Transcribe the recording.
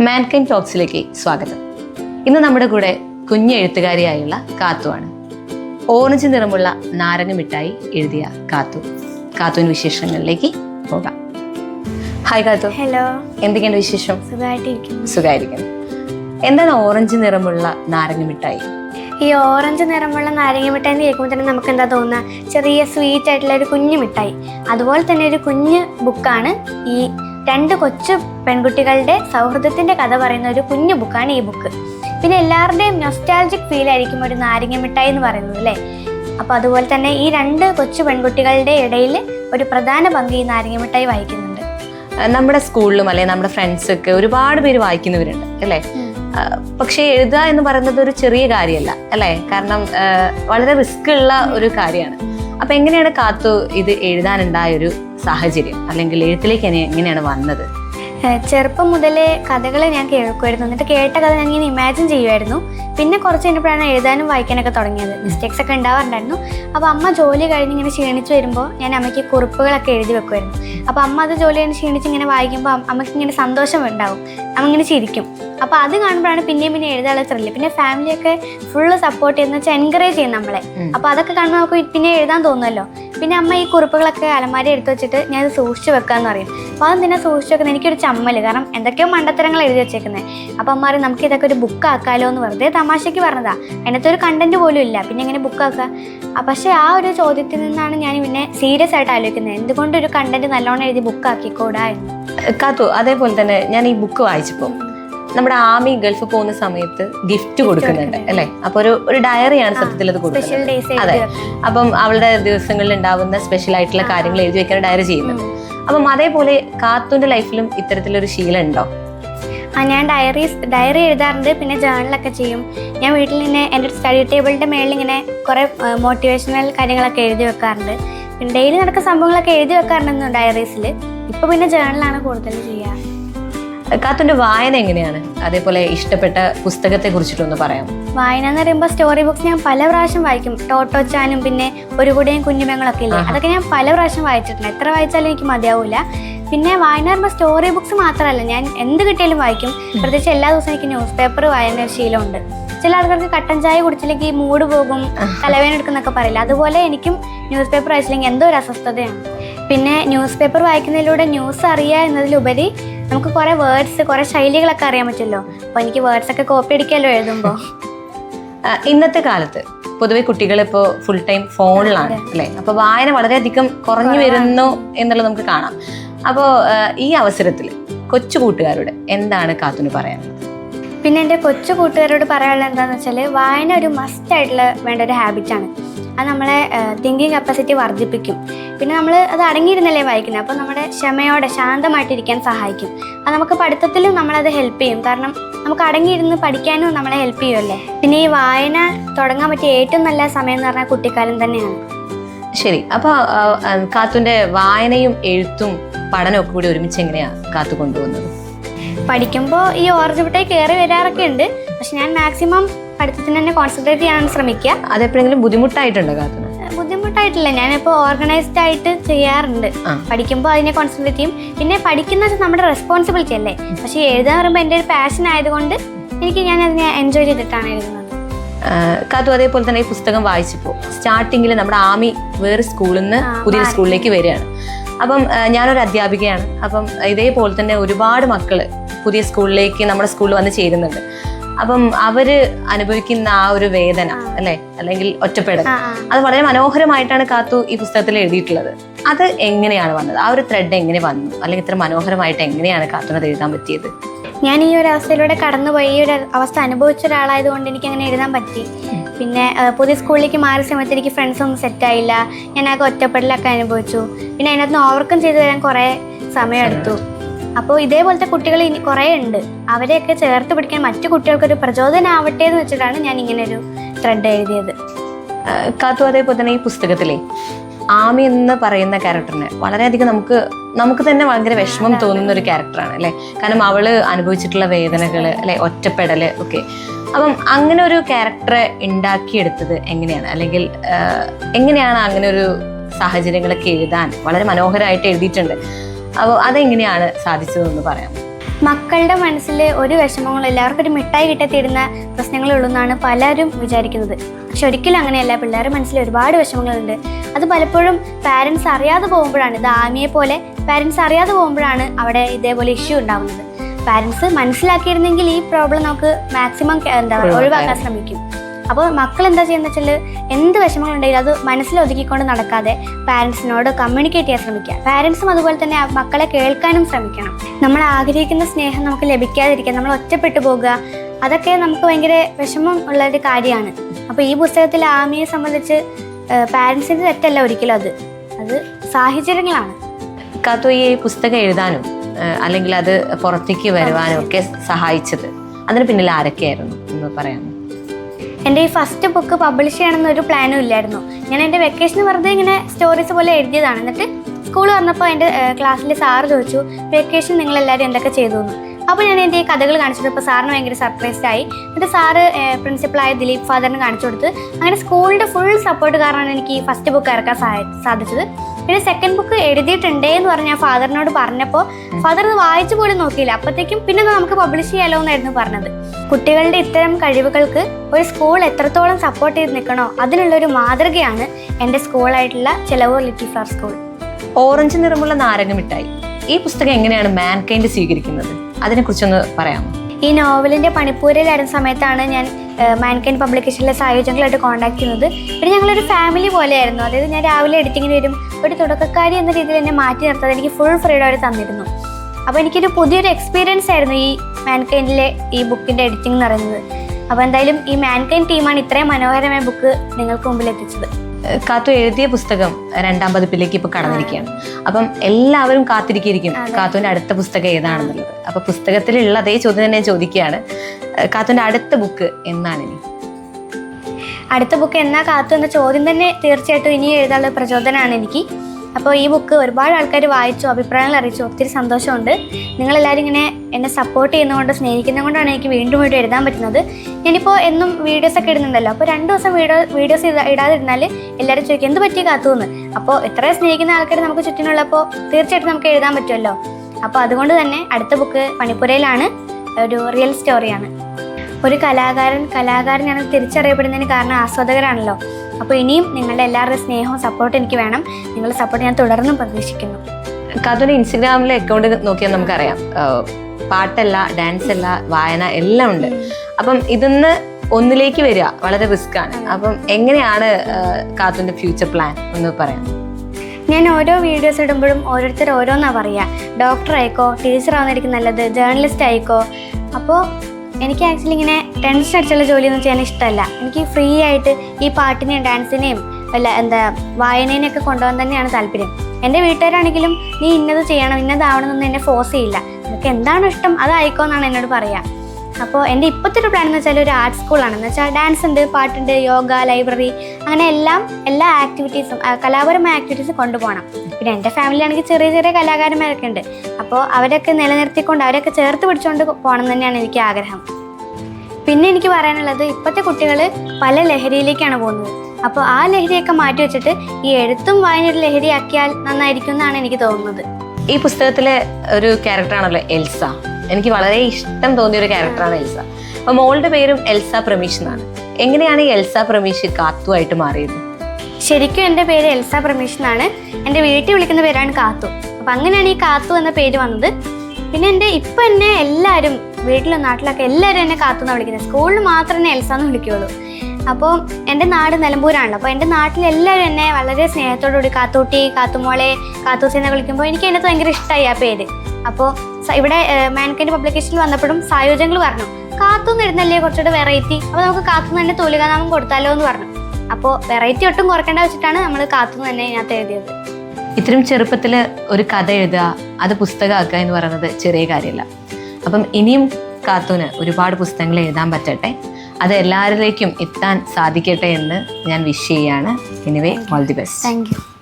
Mankind ടോക്സിലേക്ക് സ്വാഗതം. ഇന്ന് നമ്മുടെ കൂടെ കുഞ്ഞു എഴുത്തുകാരിയായുള്ള കാത്തുവാണ് ഓറഞ്ച് നിറമുള്ള നാരങ്ങ മിഠായി എഴുതിയ കാത്തു. കാത്തുവിന് വിശേഷങ്ങളിലേക്ക് പോകാം. ഹായ് കാത്തു. ഹലോ എന്തൊക്കെയാണ് വിശേഷം? സുഖമായിരിക്കും എന്താണ് ഓറഞ്ച് നിറമുള്ള നാരങ്ങ മിഠായി? ഈ ഓറഞ്ച് നിറമുള്ള നാരങ്ങ മിഠായി എന്ന് കേൾക്കുമ്പോൾ തന്നെ നമുക്ക് എന്താ തോന്നുക? ചെറിയ സ്വീറ്റ് ആയിട്ടുള്ള ഒരു കുഞ്ഞു മിഠായി. അതുപോലെ തന്നെ ഒരു കുഞ്ഞ് ബുക്കാണ് ഈ രണ്ട് കൊച്ചു പെൺകുട്ടികളുടെ സൗഹൃദത്തിന്റെ കഥ പറയുന്ന ഒരു കുഞ്ഞു ബുക്കാണ് ഈ ബുക്ക് പിന്നെ എല്ലാവരുടെയും നൊസ്റ്റാൾജിക് ഫീൽ ആയിരിക്കും ഒരു നാരങ്ങ മിഠായി എന്ന് പറയുന്നത് അല്ലേ? അപ്പോൾ അതുപോലെ തന്നെ ഈ രണ്ട് കൊച്ചു പെൺകുട്ടികളുടെ ഇടയിൽ ഒരു പ്രധാന പങ്ക് ഈ നാരങ്ങ മിഠായി വഹിക്കുന്നുണ്ട്. നമ്മുടെ സ്കൂളിലും അല്ലെ നമ്മുടെ ഫ്രണ്ട്സൊക്കെ ഒരുപാട് പേര് വായിക്കുന്നവരുണ്ട് അല്ലേ? പക്ഷേ എഴുതുക എന്ന് പറയുന്നത് ഒരു ചെറിയ കാര്യമല്ല അല്ലേ? കാരണം വളരെ റിസ്ക് ഉള്ള ഒരു കാര്യമാണ്. അപ്പൊ എങ്ങനെയാണ് കാത്തു ഇത് എഴുതാനുണ്ടായ ഒരു സാഹചര്യം? അല്ലെങ്കിൽ എഴുത്തിലേക്ക് എങ്ങനെയാണ് വന്നത്? ചെറുപ്പം മുതലേ കഥകൾ ഞാൻ കേൾക്കുമായിരുന്നു. എന്നിട്ട് കേട്ട കഥ ഞാൻ ഇങ്ങനെ ഇമാജിൻ ചെയ്യുമായിരുന്നു. പിന്നെ കുറച്ച് കഴിഞ്ഞപ്പോഴാണ് എഴുതാനും വായിക്കാനൊക്കെ തുടങ്ങിയത്. മിസ്റ്റേക്സ് ഒക്കെ ഉണ്ടാവാറുണ്ടായിരുന്നു. അപ്പോൾ അമ്മ ജോലി കഴിഞ്ഞ് ഇങ്ങനെ ക്ഷീണിച്ച് വരുമ്പോൾ ഞാൻ അമ്മയ്ക്ക് കുറിപ്പുകളൊക്കെ എഴുതി വെക്കുമായിരുന്നു. അപ്പോൾ അമ്മ അത് ജോലി കഴിഞ്ഞ് ക്ഷീണിച്ച് ഇങ്ങനെ വായിക്കുമ്പോൾ അമ്മയ്ക്ക് ഇങ്ങനെ സന്തോഷം ഉണ്ടാവും. അമ്മ ഇങ്ങനെ ചിരിക്കും. അപ്പോൾ അത് കാണുമ്പോഴാണ് പിന്നെയും പിന്നെ എഴുതാനുള്ള ത്രില്ല് പിന്നെ ഫാമിലിയൊക്കെ ഫുള്ള് സപ്പോർട്ട് ചെയ്യുന്ന വെച്ചാൽ എൻകറേജ് ചെയ്യും നമ്മളെ അപ്പോൾ അതൊക്കെ കാണുമ്പോൾ നമുക്ക് പിന്നെ എഴുതാൻ തോന്നുമല്ലോ. പിന്നെ അമ്മ ഈ കുറിപ്പുകളൊക്കെ അലമാരി എടുത്തു വെച്ചിട്ട് ഞാൻ ഇത് സൂക്ഷിച്ചു വെക്കാന്ന് പറയും. അപ്പോൾ തന്നെ സൂക്ഷിച്ച് വെക്കുന്നത് എനിക്കൊരു ചമ്മൽ. കാരണം എന്തൊക്കെയോ മണ്ടത്തരങ്ങൾ എഴുതി വെച്ചേക്കുന്നത് അപ്പോൾ അമ്മ പറയും നമുക്ക് ഇതൊക്കെ ഒരു ബുക്ക് ആക്കാലോ എന്ന് വെറുതെ തമാശയ്ക്ക് പറഞ്ഞതാ. അതിനകത്ത് ഒരു കണ്ടന്റ് പോലും ഇല്ല. പിന്നെ എങ്ങനെ ബുക്ക് ആക്കുക പക്ഷേ ആ ഒരു ചോദ്യത്തിൽ നിന്നാണ് ഞാൻ പിന്നെ സീരിയസ് ആയിട്ട് ആലോചിക്കുന്നത് എന്തുകൊണ്ട് ഒരു കണ്ടന്റ് നല്ലോണം എഴുതി ബുക്ക് ആക്കിക്കൂടാ എന്ന്. കാത്തു. അതേപോലെ തന്നെ ഞാൻ ഈ ബുക്ക് വായിച്ചപ്പോൾ നമ്മുടെ ആമി ഗൾഫ് പോകുന്ന സമയത്ത് ഗിഫ്റ്റ് കൊടുക്കുന്നുണ്ട് അല്ലെ? അപ്പൊ ഒരു ഒരു ഡയറിയാണ് സത്യത്തിൽ അത് കൊടുക്കുന്നത്. അതെ. അപ്പം അവളുടെ ദിവസങ്ങളിൽ ഉണ്ടാവുന്ന സ്പെഷ്യൽ ആയിട്ടുള്ള കാര്യങ്ങൾ എഴുതി വെക്കാൻ ഡയറി ചെയ്യുന്നത് അപ്പം അതേപോലെ കാത്തുന്റെ ലൈഫിലും ഇത്തരത്തിലൊരു ശീലം ഉണ്ടോ? ആ ഞാൻ ഡയറി ഡയറി എഴുതാറുണ്ട് പിന്നെ ജേണലൊക്കെ ചെയ്യും. ഞാൻ വീട്ടിൽ നിന്ന് എന്റെ സ്റ്റഡി ടേബിളിന്റെ മേളിൽ ഇങ്ങനെ കുറേ മോട്ടിവേഷണൽ കാര്യങ്ങളൊക്കെ എഴുതി വെക്കാറുണ്ട്. പിന്നെ ഡെയിലി നടക്കുന്ന സംഭവങ്ങളൊക്കെ എഴുതി വെക്കാറുണ്ടെന്ന് ഡയറീസിൽ ഇപ്പോൾ പിന്നെ ജേണലാണ് കൂടുതൽ ചെയ്യുക കാത്തുന്റെ വായന എങ്ങനെയാണ്? അതേപോലെ ഇഷ്ടപ്പെട്ട പുസ്തകത്തെ കുറിച്ചിട്ടൊന്ന് പറയാം വായന എന്ന് പറയുമ്പോൾ സ്റ്റോറി ബുക്സ് ഞാൻ പല പ്രാവശ്യം വായിക്കും. ടോട്ടോ ചാനും പിന്നെ ഒരു കൂടെയും കുഞ്ഞുമേങ്ങളൊക്കെ ഇല്ലേ? അതൊക്കെ ഞാൻ പല പ്രാവശ്യം വായിച്ചിട്ടുണ്ട്. എത്ര വായിച്ചാലും എനിക്ക് മതിയാവില്ല പിന്നെ വായന പറയുമ്പോൾ സ്റ്റോറി ബുക്സ് മാത്രമല്ല ഞാൻ എന്ത് കിട്ടിയാലും വായിക്കും. പ്രത്യേകിച്ച് എല്ലാ ദിവസവും എനിക്ക് ന്യൂസ് പേപ്പർ വായന ശീലമുണ്ട്. ചില ആൾക്കാർക്ക് കട്ടൻ ചായ കുടിച്ചില്ലെങ്കിൽ മൂഡ് പോകും തലവേദന എടുക്കുന്നൊക്കെ പറയില്ല. അതുപോലെ എനിക്കും ന്യൂസ് പേപ്പർ വായിച്ചില്ലെങ്കിൽ എന്തോ ഒരു അസ്വസ്ഥതയാണ്. പിന്നെ ന്യൂസ് പേപ്പർ വായിക്കുന്നതിലൂടെ ന്യൂസ് അറിയുക എന്നതിലുപരി നമുക്ക് കുറേ വേർഡ്സ് കുറേ ശൈലികളൊക്കെ അറിയാൻ പറ്റുമല്ലോ. അപ്പോൾ എനിക്ക് വേർഡ്സ് ഒക്കെ കോപ്പി അടിക്കാമല്ലോ എഴുതുമ്പോൾ ഇന്നത്തെ കാലത്ത് പൊതുവെ കുട്ടികൾ ഇപ്പോൾ ഫുൾ ടൈം ഫോണിലാണ് അല്ലേ? അപ്പൊ വായന വളരെയധികം കുറഞ്ഞു വരുന്നു എന്നുള്ളത് നമുക്ക് കാണാം. അപ്പോൾ ഈ അവസരത്തിൽ കൊച്ചു കൂട്ടുകാരോട് എന്താണ് കാത്തുന് പറയാനുള്ളത്? പിന്നെ എന്റെ കൊച്ചു കൂട്ടുകാരോട് പറയാനുള്ളത് എന്താണെന്ന് വെച്ചാൽ വായന ഒരു മസ്റ്റ് ആയിട്ടുള്ള വേണ്ട ഒരു ഹാബിറ്റാണ് അത് നമ്മളെ തിങ്കിങ് കപ്പാസിറ്റി വർദ്ധിപ്പിക്കും. പിന്നെ നമ്മൾ അത് അടങ്ങിയിരുന്നല്ലേ വായിക്കുന്നത്? അപ്പോൾ നമ്മുടെ ക്ഷമയോടെ ശാന്തമായിട്ടിരിക്കാൻ സഹായിക്കും. അത് നമുക്ക് പഠിത്തത്തിലും നമ്മളത് ഹെൽപ്പ് ചെയ്യും. കാരണം നമുക്ക് അടങ്ങിയിരുന്ന് പഠിക്കാനും നമ്മളെ ഹെൽപ്പ് ചെയ്യുമല്ലേ പിന്നെ ഈ വായന തുടങ്ങാൻ പറ്റിയ ഏറ്റവും നല്ല സമയം എന്ന് പറഞ്ഞാൽ കുട്ടിക്കാലം തന്നെയാണ്. ശരി. അപ്പോൾ കാത്തുന്റെ വായനയും എഴുത്തും പഠനവും ഒക്കെ കൂടി ഒരുമിച്ച് എങ്ങനെയാ കാത്തു കൊണ്ടുപോകുന്നത്? പഠിക്കുമ്പോൾ ഈ ഓറഞ്ച് മിഠായി കയറി വരാറൊക്കെ ഉണ്ട്. പക്ഷെ ഞാൻ മാക്സിമം പഠിത്തത്തിന് തന്നെ കോൺസെൻട്രേറ്റ് ചെയ്യാൻ ശ്രമിക്കുക. അതെപ്പോഴെങ്കിലും ബുദ്ധിമുട്ടായിട്ടുണ്ടോ കാത്തു ബുദ്ധിമുട്ടായിട്ടില്ല. ഞാനിപ്പോൾ ഓർഗനൈസ്ഡ് ആയിട്ട് ചെയ്യാറുണ്ട്. പഠിക്കുമ്പോൾ അതിനെ കോൺസെൻട്രേറ്റ് ചെയ്യും. പിന്നെ പഠിക്കുന്നത് നമ്മുടെ റെസ്പോൺസിബിലിറ്റി അല്ലേ? പക്ഷേ എഴുതാൻ പറയുമ്പോൾ എന്റെ ഒരു പാഷൻ ആയതുകൊണ്ട് എനിക്ക് ഞാൻ അതിനെ എൻജോയ് ചെയ്തിട്ടാണ് എഴുതുന്നത്. കാത്തു അതേപോലെ തന്നെ ഈ പുസ്തകം വായിച്ചപ്പോൾ സ്റ്റാർട്ടിങ്ങിൽ നമ്മുടെ ആമി വേറെ സ്കൂളിൽ നിന്ന് പുതിയ സ്കൂളിലേക്ക് വരികയാണ്. അപ്പം ഞാനൊരു അധ്യാപികയാണ്. അപ്പം ഇതേപോലെ തന്നെ ഒരുപാട് മക്കൾ പുതിയ സ്കൂളിലേക്ക് നമ്മുടെ സ്കൂളിൽ വന്ന് ചേരുന്നുണ്ട്. അപ്പം അവർ അനുഭവിക്കുന്ന ആ ഒരു വേദന. അല്ലെ? അല്ലെങ്കിൽ ഒറ്റപ്പെടൽ. അത് വളരെ മനോഹരമായിട്ടാണ് കാത്തു ഈ പുസ്തകത്തിൽ എഴുതിയിട്ടുള്ളത്. അത് എങ്ങനെയാണ് വന്നത്? ആ ഒരു ത്രെഡ് എങ്ങനെ വന്നു? അല്ലെങ്കിൽ ഇത്ര മനോഹരമായിട്ട് എങ്ങനെയാണ് കാത്തുനത് എഴുതാൻ പറ്റിയത്? ഞാൻ ഈ ഒരു അവസ്ഥയിലൂടെ കടന്നുപോയി. ഈ ഒരു അവസ്ഥ അനുഭവിച്ച ഒരാളായതുകൊണ്ട് എനിക്ക് അങ്ങനെ എഴുതാൻ പറ്റി. പിന്നെ പുതിയ സ്കൂളിലേക്ക് മാറിയ സമയത്ത് എനിക്ക് ഫ്രണ്ട്സ് ഒന്നും സെറ്റായില്ല ഞാൻ ആകെ ഒറ്റപ്പെടലൊക്കെ അനുഭവിച്ചു. പിന്നെ അതിനകത്ത് നിന്ന് ഓവർകം ചെയ്തു വരാൻ കുറേ സമയമെടുത്തു. അപ്പോൾ ഇതേപോലത്തെ കുട്ടികൾ ഇനി കുറേ ഉണ്ട്. അവരെയൊക്കെ ചേർത്ത് പിടിക്കാൻ മറ്റു കുട്ടികൾക്കൊരു പ്രചോദനമാവട്ടെ എന്ന് വെച്ചിട്ടാണ് ഞാൻ ഇങ്ങനെ ഒരു ത്രെഡ് എഴുതിയത് കാത്തു അതേപോലെ തന്നെ ഈ പുസ്തകത്തിലെ ആമി എന്ന് പറയുന്ന ക്യാരക്ടറിന് വളരെയധികം നമുക്ക് നമുക്ക് തന്നെ ഭയങ്കര വിഷമം തോന്നുന്ന ഒരു ക്യാരക്ടറാണ് അല്ലേ? കാരണം അവൾ അനുഭവിച്ചിട്ടുള്ള വേദനകൾ അല്ലെ? ഒറ്റപ്പെടൽ ഒക്കെ. അപ്പം അങ്ങനെ ഒരു ക്യാരക്ടറെ ഉണ്ടാക്കിയെടുത്തത് എങ്ങനെയാണ്? അല്ലെങ്കിൽ എങ്ങനെയാണ് അങ്ങനെ ഒരു സാഹചര്യങ്ങളൊക്കെ എഴുതാൻ? വളരെ മനോഹരമായിട്ട് എഴുതിയിട്ടുണ്ട്. അപ്പോൾ അതെങ്ങനെയാണ് സാധിച്ചതെന്ന് പറയാം. മക്കളുടെ മനസ്സിൽ ഒരു വിഷമങ്ങളും എല്ലാവർക്കും ഒരു മിഠായി കിട്ടത്തിടുന്ന പ്രശ്നങ്ങളുള്ളൂ എന്നാണ് പലരും വിചാരിക്കുന്നത്. പക്ഷെ ഒരിക്കലും അങ്ങനെയല്ല. പിള്ളേരുടെ മനസ്സിൽ ഒരുപാട് വിഷമങ്ങളുണ്ട്. അത് പലപ്പോഴും പാരൻസ് അറിയാതെ പോകുമ്പോഴാണ്. ഇത് ആമിയെ പോലെ പാരൻസ് അറിയാതെ പോകുമ്പോഴാണ് അവിടെ ഇതേപോലെ ഇഷ്യൂ ഉണ്ടാകുന്നത് പാരൻസ് മനസ്സിലാക്കിയിരുന്നെങ്കിൽ ഈ പ്രോബ്ലം നമുക്ക് മാക്സിമം എന്താ ഒഴിവാക്കാൻ ശ്രമിക്കും. അപ്പോൾ മക്കൾ എന്താ ചെയ്യുന്നത് വെച്ചാൽ എന്ത് വിഷമങ്ങളുണ്ടെങ്കിലും അത് മനസ്സിൽ ഒതുക്കിക്കൊണ്ട് നടക്കാതെ പാരൻസിനോട് കമ്മ്യൂണിക്കേറ്റ് ചെയ്യാൻ ശ്രമിക്കുക. പാരൻസും അതുപോലെ തന്നെ മക്കളെ കേൾക്കാനും ശ്രമിക്കണം. നമ്മൾ ആഗ്രഹിക്കുന്ന സ്നേഹം നമുക്ക് ലഭിക്കാതിരിക്കുക നമ്മൾ ഒറ്റപ്പെട്ടു പോകുക അതൊക്കെ നമുക്ക് ഭയങ്കര വിഷമം ഉള്ള ഒരു കാര്യമാണ്. അപ്പോൾ ഈ പുസ്തകത്തിൽ ആമിയെ സംബന്ധിച്ച് പാരൻസിന്റെ തെറ്റല്ല ഒരിക്കലും അത്. അത് സാഹചര്യങ്ങളാണ്. കാത്തു ഈ പുസ്തകം എഴുതാനും അല്ലെങ്കിൽ അത് പുറത്തേക്ക് വരുവാനും ഒക്കെ സഹായിച്ചത്. അതിന് പിന്നിൽ ആരൊക്കെയായിരുന്നു എന്ന് പറയാമോ? എന്റെ ഈ ഫസ്റ്റ് ബുക്ക് പബ്ലിഷ് ചെയ്യണമെന്നൊരു പ്ലാനും ഇല്ലായിരുന്നു. ഞാൻ എന്റെ വെക്കേഷൻ വെറുതെ ഇങ്ങനെ സ്റ്റോറീസ് പോലെ എഴുതിയതാണ്. എന്നിട്ട് സ്കൂൾ വന്നപ്പോൾ എന്റെ ക്ലാസ്സിലെ സാറ് ചോദിച്ചു വെക്കേഷൻ നിങ്ങളെല്ലാവരും എന്തൊക്കെ ചെയ്തു എന്ന് അപ്പോൾ ഞാൻ എന്റെ ഈ കഥകൾ കാണിച്ചപ്പോൾ സാറിന് ഭയങ്കര സർപ്രൈസ്ഡ് ആയി. എന്നിട്ട് സാറ് പ്രിൻസിപ്പളായ ദിലീപ് ഫാദറിന് കാണിച്ചു കൊടുത്ത്. അങ്ങനെ സ്കൂളിന്റെ ഫുൾ സപ്പോർട്ട് കാരണമാണ് എനിക്ക് ഈ ഫസ്റ്റ് ബുക്ക് ഇറക്കാൻ സാധിച്ചത്. പിന്നെ സെക്കൻഡ് ബുക്ക് എഴുതിയിട്ടുണ്ടേ എന്ന് പറഞ്ഞ് ഞാൻ ഫാദറിനോട് പറഞ്ഞപ്പോൾ ഫാദർ അത് വായിച്ചു പോലും നോക്കിയില്ല. അപ്പോഴത്തേക്കും പിന്നെ നമുക്ക് പബ്ലിഷ് ചെയ്യാലോ എന്നായിരുന്നു പറഞ്ഞത്. കുട്ടികളുടെ ഇത്തരം കഴിവുകൾക്ക് ഒരു സ്കൂൾ എത്രത്തോളം സപ്പോർട്ട് ചെയ്ത് നിൽക്കണോ അതിനുള്ളൊരു മാതൃകയാണ് എന്റെ സ്കൂളായിട്ടുള്ള Chelavoor little flower school orange നിറമുള്ള നാരങ്ങ മിഠായി. ഈ പുസ്തകം എങ്ങനെയാണ് മാൻകൈൻഡ് സ്വീകരിക്കുന്നത്? അതിനെക്കുറിച്ചൊന്ന് പറയാമോ? ഈ നോവലിന്റെ പണിപ്പൂരയിലായിരുന്ന സമയത്താണ് ഞാൻ മാൻകൈൻ പബ്ലിക്കേഷനിലെ സായോജങ്ങളായിട്ട് കോൺടാക്ട് ചെയ്യുന്നത്. പിന്നെ ഞങ്ങളൊരു ഫാമിലി പോലെയായിരുന്നു. അതായത് ഞാൻ രാവിലെ എഡിറ്റിങ്ങിന് വരും. ഒരു തുടക്കക്കാരി എന്ന രീതിയിൽ എന്നെ മാറ്റി നിർത്താതെ എനിക്ക് ഫുൾ ഫ്രീഡം അവർ തന്നിരുന്നു. അപ്പോൾ എനിക്കൊരു പുതിയൊരു എക്സ്പീരിയൻസ് ആയിരുന്നു ഈ മാൻകൈൻഡിലെ ഈ ബുക്കിന്റെ എഡിറ്റിംഗ് എന്ന് പറയുന്നത്. അപ്പോൾ എന്തായാലും ഈ മാൻകൈൻ ടീമാണ് ഇത്രയും മനോഹരമായ ബുക്ക് നിങ്ങൾക്ക് മുമ്പിൽ എത്തിച്ചത്. കാത്തു എഴുതിയ പുസ്തകം രണ്ടാം പതിപ്പിലേക്ക് ഇപ്പൊ കടന്നിരിക്കുകയാണ്. അപ്പം എല്ലാവരും കാത്തിരിക്കും കാത്തുവിന്റെ അടുത്ത പുസ്തകം ഏതാണെന്നുള്ളത്. അപ്പൊ പുസ്തകത്തിലുള്ള അതേ ചോദ്യം തന്നെ ഞാൻ ചോദിക്കുകയാണ് കാത്തുവിന്റെ അടുത്ത ബുക്ക് എന്നാണ് ഇനി? അടുത്ത ബുക്ക് എന്നാ കാത്തു എന്ന ചോദ്യം തന്നെ തീർച്ചയായിട്ടും ഇനി എഴുതാനുള്ള പ്രചോദനമാണ് എനിക്ക്. അപ്പോൾ ഈ ബുക്ക് ഒരുപാട് ആൾക്കാർ വായിച്ചു അഭിപ്രായങ്ങൾ അറിയിച്ചു ഒത്തിരി സന്തോഷമുണ്ട്. നിങ്ങളെല്ലാവരും ഇങ്ങനെ എന്നെ സപ്പോർട്ട് ചെയ്യുന്നതുകൊണ്ട് സ്നേഹിക്കുന്നത് കൊണ്ടാണ് എനിക്ക് വീണ്ടും വീണ്ടും എഴുതാൻ പറ്റുന്നത്. ഞാനിപ്പോൾ എന്നും വീഡിയോസ് ഒക്കെ ഇടുന്നുണ്ടല്ലോ അപ്പോൾ രണ്ട് ദിവസം വീഡിയോ വീഡിയോസ് ഇടാതിരുന്നാൽ എല്ലാവരും ചോദിക്കും എന്ത് പറ്റി കാത്തു എന്ന് അപ്പോൾ എത്ര സ്നേഹിക്കുന്ന ആൾക്കാർ നമുക്ക് ചുറ്റിനുള്ളപ്പോൾ തീർച്ചയായിട്ടും നമുക്ക് എഴുതാൻ പറ്റുമല്ലോ. അപ്പോൾ അതുകൊണ്ട് തന്നെ അടുത്ത ബുക്ക് പണിപ്പുരയിലാണ്. ഒരു റിയൽ സ്റ്റോറിയാണ് ഒരു കലാകാരൻ കലാകാരനാണ് തിരിച്ചറിയപ്പെടുന്നതിന് കാരണം ആസ്വാദകരാണല്ലോ. അപ്പോൾ ഇനിയും നിങ്ങളുടെ എല്ലാവരുടെയും സ്നേഹവും സപ്പോർട്ട് എനിക്ക് വേണം. നിങ്ങളുടെ സപ്പോർട്ട് ഞാൻ തുടർന്നും പ്രതീക്ഷിക്കുന്നു. കഥയുടെ ഇൻസ്റ്റഗ്രാമിലെ അക്കൗണ്ട് നോക്കിയാൽ നമുക്കറിയാം. പാട്ടല്ല ഡാൻസ് അല്ല വായന എല്ലാം ഉണ്ട്. അപ്പം ഇതൊന്ന് ഒന്നിലേക്ക് വരിക. വളരെ റിസ്ക് ആണ്. അപ്പം എങ്ങനെയാണ് ഏഹ് ഫ്യൂച്ചർ പ്ലാൻ എന്ന് പറയാം? ഞാൻ ഓരോ വീഡിയോസ് ഇടുമ്പോഴും ഓരോരുത്തർ ഓരോന്നാണ് പറയുക ഡോക്ടർ ആയിക്കോ ടീച്ചർ ആവുന്നതായിരിക്കും നല്ലത് ജേർണലിസ്റ്റ് ആയിക്കോ. അപ്പോൾ എനിക്ക് ആക്ച്വലി ഇങ്ങനെ ടെൻഷൻ അടിച്ചുള്ള ജോലിയൊന്നും ചെയ്യാൻ ഇഷ്ടമല്ല. എനിക്ക് ഫ്രീ ആയിട്ട് ഈ പാട്ടിനെയും ഡാൻസിനെയും അല്ല എന്താ വായനേനെയൊക്കെ കൊണ്ടുപോകാൻ തന്നെയാണ് താല്പര്യം. എന്റെ വീട്ടുകാരാണെങ്കിലും നീ ഇന്നത് ചെയ്യണം ഇന്നതാവണമെന്നൊന്നും എന്നെ ഫോഴ്സ് ചെയ്യില്ല. നിനക്ക് എന്താണോ ഇഷ്ടം അതായിക്കോ എന്നാണ് എന്നോട് പറയുക അപ്പോൾ എന്റെ ഇപ്പോഴത്തെ ഒരു പ്ലാൻ എന്ന് വെച്ചാൽ ഒരു ആർട്ട് സ്കൂളാണ് എന്ന് വെച്ചാൽ ഡാൻസ് ഉണ്ട് പാട്ടുണ്ട് യോഗ ലൈബ്രറി അങ്ങനെ എല്ലാം എല്ലാ ആക്ടിവിറ്റീസും കലാപരമായ ആക്ടിവിറ്റീസ് കൊണ്ടുപോകണം. പിന്നെ എന്റെ ഫാമിലിയാണെങ്കിൽ ചെറിയ ചെറിയ കലാകാരന്മാരൊക്കെ ഉണ്ട്. അപ്പോൾ അവരൊക്കെ നിലനിർത്തിക്കൊണ്ട് അവരൊക്കെ ചേർത്ത് പിടിച്ചുകൊണ്ട് പോകണം തന്നെയാണ് എനിക്ക് ആഗ്രഹം. പിന്നെ എനിക്ക് പറയാനുള്ളത് ഇപ്പോഴത്തെ കുട്ടികൾ പല ലഹരിയിലേക്കാണ് പോകുന്നത്. അപ്പോൾ ആ ലഹരിയൊക്കെ മാറ്റി വെച്ചിട്ട് ഈ എഴുത്തും വായനയൊരു ലഹരിയാക്കിയാൽ നന്നായിരിക്കും എന്നാണ് എനിക്ക് തോന്നുന്നത്. ഈ പുസ്തകത്തിലെ ഒരു ക്യാരക്ടറാണല്ലോ എൽസ. എനിക്ക് വളരെ ഇഷ്ടം തോന്നിയ ഒരു ക്യാരക്ടറാണ് എൽസ. അപ്പൊ മോളുടെ പേരും എൽസ പ്രമീഷ് എന്നാണ്. എങ്ങനെയാണ് ഈ എൽസ പ്രമീഷ് കാത്തുവായിട്ട് മാറിയത്? ശരിക്കും എന്റെ പേര് എൽസ പ്രമീഷ് എന്നാണ്. എന്റെ വീട്ടിൽ വിളിക്കുന്ന പേരാണ് കാത്തു. അപ്പം അങ്ങനെയാണ് ഈ കാത്തു എന്ന പേര് വന്നത്. പിന്നെ എന്റെ ഇപ്പം എന്നെ എല്ലാവരും വീട്ടിലും നാട്ടിലൊക്കെ എല്ലാവരും എന്നെ കാത്തു എന്നാണ് വിളിക്കുന്നത്. സ്കൂളിൽ മാത്രം എന്നെ എൽസ എന്ന് വിളിക്കുകയുള്ളൂ. അപ്പോൾ എന്റെ നാട് നിലമ്പൂരാണല്ലോ അപ്പോൾ എന്റെ നാട്ടിൽ എല്ലാവരും എന്നെ വളരെ സ്നേഹത്തോടുകൂടി കാത്തൂട്ടി കാത്തുമോളെ കാത്തൂസി എന്ന് വിളിക്കുമ്പോൾ എനിക്ക് അതിനകത്ത് ഭയങ്കര ഇഷ്ടമായി ആ പേര്. അപ്പോൾ ഇവിടെ മാൻകൈൻഡ് പബ്ലിക്കേഷനിൽ വന്നപ്പോഴും സായോജങ്ങൾ പറഞ്ഞു. കാത്തുനിന്ന് ഇരുന്നല്ലേ കുറച്ചുകൂടെ വെറൈറ്റി അപ്പോൾ നമുക്ക് കാത്തുനിന്ന് തന്നെ തൂലികാനാമം കൊടുത്താലോ എന്ന് പറഞ്ഞു. അപ്പോൾ വെറൈറ്റി ഒട്ടും കുറയ്ക്കേണ്ട വെച്ചിട്ടാണ് നമ്മൾ കാത്തുനിന്ന് തന്നെ ഇതിനകത്ത് എഴുതിയത്. ഇത്രയും ചെറുപ്പത്തിൽ ഒരു കഥ എഴുതുക അത് പുസ്തകമാക്കുക എന്ന് പറയുന്നത് ചെറിയ കാര്യമല്ല. അപ്പം ഇനിയും കാത്തൂന് ഒരുപാട് പുസ്തകങ്ങൾ എഴുതാൻ പറ്റട്ടെ. അത് എല്ലാവരിലേക്കും എത്താൻ സാധിക്കട്ടെ എന്ന് ഞാൻ വിഷ് ചെയ്യാണ് anyway all the best thank you